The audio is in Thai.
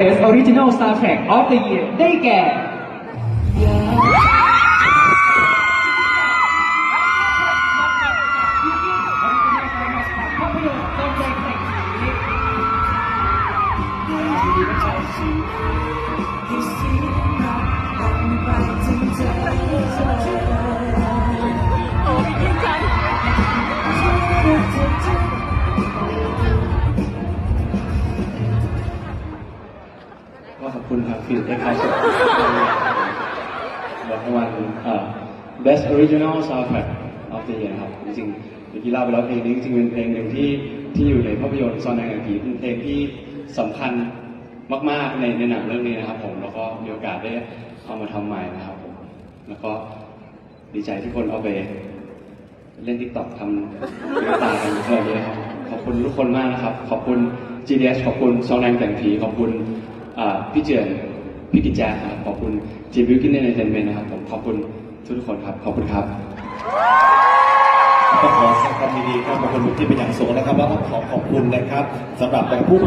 Best Original Soundtrack of the Year ได้แก่ ก็ขอบคุณทางฟิลเอ็กซ์ครับบอกรางวัล Best Original Soundtrack of the Year ครับจริงๆเมื่อกี้เล่าไปแล้วเพลงนี้จริงๆเป็นเพลงหนึ่งที่ที่อยู่ในภาพยนตร์ซอนแดงผีเป็นเพลงที่สำคัญมาก ๆ ในในหนังเรื่องนี้นะครับผมแล้วก็มีโอกาสได้เอามาทำใหม่นะครับผมแล้วก็ดีใจที่คนเอาไปเล่นทิกตอกทำเนื้อตากันเท่านี้นะครับขอบคุณทุกคนมากนะครับ ขอบคุณ GDS ขอบคุณซองแรงแต่งผีขอบคุณ พี่เจือนพี่กิจแจ๊ครับขอบคุณจีบิวกินเนอร์เทนเมนนะครับผมขอบคุณทุกๆคนครับ ขอบคุณครับก็ขอแสดงความยินดีครับขอบคุณที่เป็นอย่างสูงนะครับแล้วก็ขอขอบคุณนะครับสำหรับผู้